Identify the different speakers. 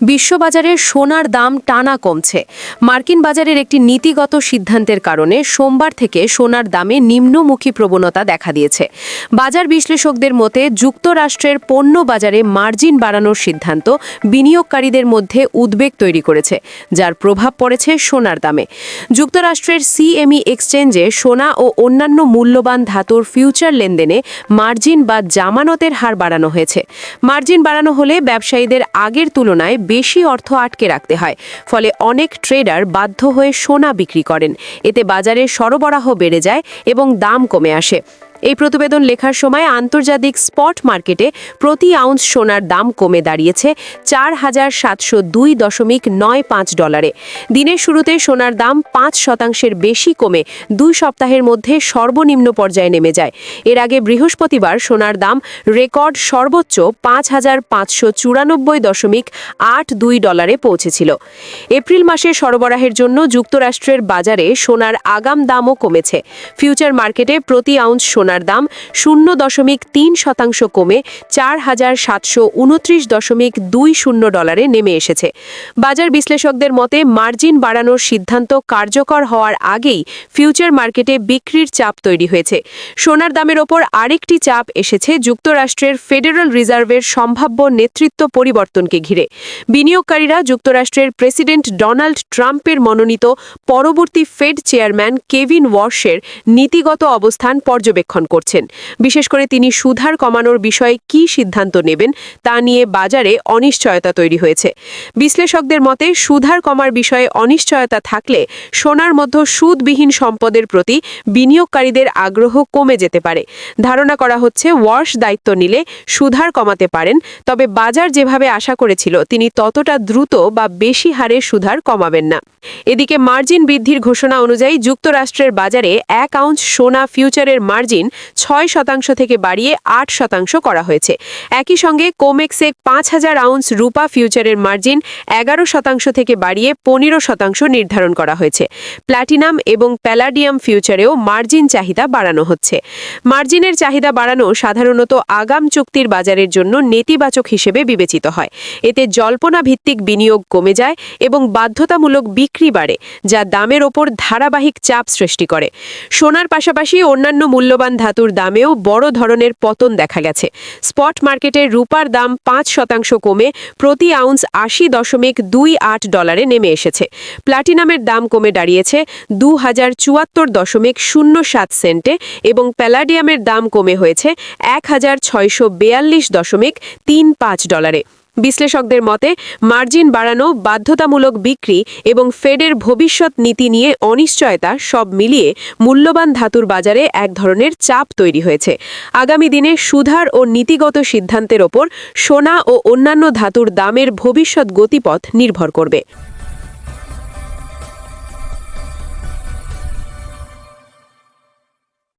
Speaker 1: বিশ্ববাজারে সোনার দাম টানা কমছে। মার্কিন বাজারের একটি নীতিগত সিদ্ধান্তের কারণে সোমবার থেকে সোনার দামে নিম্নমুখী প্রবণতা দেখা দিয়েছে। বাজার বিশ্লেষকদের মতে, যুক্তরাষ্ট্রের পণ্য বাজারে মার্জিন বাড়ানোর সিদ্ধান্ত বিনিয়োগকারীদের মধ্যে উদ্বেগ তৈরি করেছে, যার প্রভাব পড়েছে সোনার দামে। যুক্তরাষ্ট্রের সিএমই এক্সচেঞ্জে সোনা ও অন্যান্য মূল্যবান ধাতুর ফিউচার লেনদেনে মার্জিন বা জামানতের হার বাড়ানো হয়েছে। মার্জিন বাড়ানো হলে ব্যবসায়ীদের আগের তুলনায় বেশি অর্থ আটকে রাখতে হয়। ফলে অনেক ট্রেডার বাধ্য হয়ে সোনা বিক্রি করেন। এতে বাজারে সরবরাহ বেড়ে যায় এবং দাম কমে আসে। এই প্রতিবেদন লেখার সময় আন্তর্জাতিক স্পট মার্কেটে প্রতি আউন্স সোনার দাম কমে দাঁড়িয়েছে চার হাজার সাতশো দুই দশমিক নয় পাঁচ ডলারে। দিনের শুরুতে সোনার দাম পাঁচ শতাংশের বেশি কমে দুই সপ্তাহের মধ্যে সর্বনিম্ন পর্যায়ে নেমে যায়। এর আগে বৃহস্পতিবার সোনার দাম রেকর্ড সর্বোচ্চ পাঁচ হাজার পাঁচশো চুরানব্বই দশমিক আট দুই ডলারে পৌঁছেছিল। এপ্রিল মাসে সরবরাহের জন্য যুক্তরাষ্ট্রের বাজারে সোনার আগাম দামও কমেছে। ফিউচার মার্কেটে প্রতি আউন্স সোনার দাম শূন্য দশমিক তিন শতাংশ কমে চার হাজার সাতশো উনত্রিশ দশমিক দুই শূন্য ডলারে নেমে এসেছে। বাজার বিশ্লেষকদের মতে, মার্জিন বাড়ানোর সিদ্ধান্ত কার্যকর হওয়ার আগেই ফিউচার মার্কেটে বিক্রির চাপ তৈরি হয়েছে। সোনার দামের ওপর আরেকটি চাপ এসেছে যুক্তরাষ্ট্রের ফেডারেল রিজার্ভের সম্ভাব্য নেতৃত্ব পরিবর্তনকে ঘিরে। বিনিয়োগকারীরা যুক্তরাষ্ট্রের প্রেসিডেন্ট ডোনাল্ড ট্রাম্পের মনোনীত পরবর্তী ফেড চেয়ারম্যান কেভিন ওয়ার্সের নীতিগত অবস্থান পর্যবেক্ষণ করছেন। বিশেষ করে তিনি সুধার কমানোর বিষয়ে কি সিদ্ধান্ত নেবেন তা নিয়ে বাজারে অনিশ্চয়তা তৈরি হয়েছে। বিশ্লেষকদের মতে, সুধার কমার বিষয়ে অনিশ্চয়তা থাকলে সোনার মধ্যে সুদবিহীন সম্পদের প্রতি বিনিয়োগকারীদের আগ্রহ কমে যেতে পারে। ধারণা করা হচ্ছে ওয়ার্স দায়িত্ব নিলে সুধার কমাতে পারেন, তবে বাজার যেভাবে আশা করেছিল, তিনি ততটা দ্রুত বা বেশি হারে সুধার কমাবেন না। এদিকে মার্জিন বৃদ্ধির ঘোষণা অনুযায়ী যুক্তরাষ্ট্রের বাজারে এক আউন্স সোনা ফিউচারের মার্জিন ছয় শতাংশ থেকে বাড়িয়ে আট শতাংশ করা হয়েছে। একই সঙ্গে কোমেক্সে পাঁচ হাজার আউন্স রূপা ফিউচারের মার্জিন এগারো শতাংশ থেকে বাড়িয়ে পনেরো শতাংশ নির্ধারণ করা হয়েছে। প্ল্যাটিনাম এবং প্যালাডিয়াম ফিউচারেও মার্জিন চাহিদা বাড়ানো হচ্ছে। মার্জিনের চাহিদা বাড়ানো সাধারণত আগাম চুক্তির বাজারের জন্য নেতিবাচক হিসেবে বিবেচিত হয়। এতে জল্পনা ভিত্তিক বিনিয়োগ কমে যায় এবং বাধ্যতামূলক বিক্রি বাড়ে, যা দামের ওপর ধারাবাহিক চাপ সৃষ্টি করে। সোনার পাশাপাশি অন্যান্য মূল্যবান ধাতুর দামেও বড় ধরনের পতন দেখা গেছে। স্পট মার্কেটে রূপার দাম পাঁচ শতাংশ কমে প্রতি আউন্স আশি দশমিক দুই আট ডলারে নেমে এসেছে। প্লাটিনামের দাম কমে দাঁড়িয়েছে দু হাজার চুয়াত্তর দশমিক শূন্য সাত সেন্টে এবং প্যালাডিয়ামের দাম কমে হয়েছে এক হাজার ছয়শো বেয়াল্লিশ দশমিক তিন পাঁচ ডলারে। বিশ্লেষকদের মতে, মার্জিন বাড়ানো, বাধ্যতামূলক বিক্রি এবং ফেডের ভবিষ্যৎ নীতি নিয়ে অনিশ্চয়তা সব মিলিয়ে মূল্যবান ধাতুর বাজারে এক ধরনের চাপ তৈরি হয়েছে। আগামী দিনে সুধার ও নীতিগত সিদ্ধান্তের ওপর সোনা ও অন্যান্য ধাতুর দামের ভবিষ্যৎ গতিপথ নির্ভর করবে।